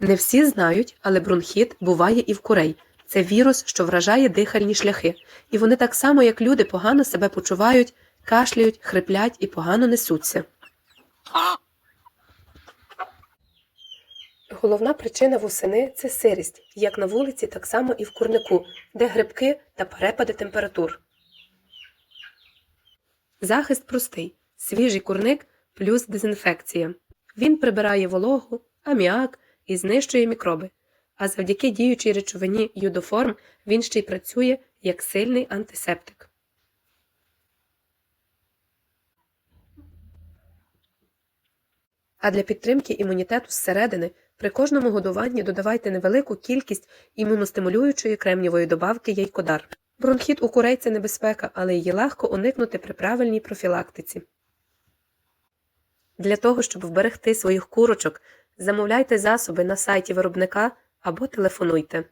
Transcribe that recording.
Не всі знають, але бронхіт буває і в курей. Це вірус, що вражає дихальні шляхи, і вони так само, як люди, погано себе почувають, кашляють, хриплять і погано несуться. Головна причина вусени це сирість, як на вулиці, так само і в курнику, де грибки та перепади температур. Захист простий: свіжий курник плюс дезінфекція. Він прибирає вологу, аміак і знищує мікроби. А завдяки діючій речовині юдоформ він ще й працює як сильний антисептик. А для підтримки імунітету зсередини при кожному годуванні додавайте невелику кількість імуностимулюючої кремнівої добавки яйкодар. Бронхіт у курей це небезпека, але її легко уникнути при правильній профілактиці. Для того, щоб вберегти своїх курочок, замовляйте засоби на сайті виробника або телефонуйте.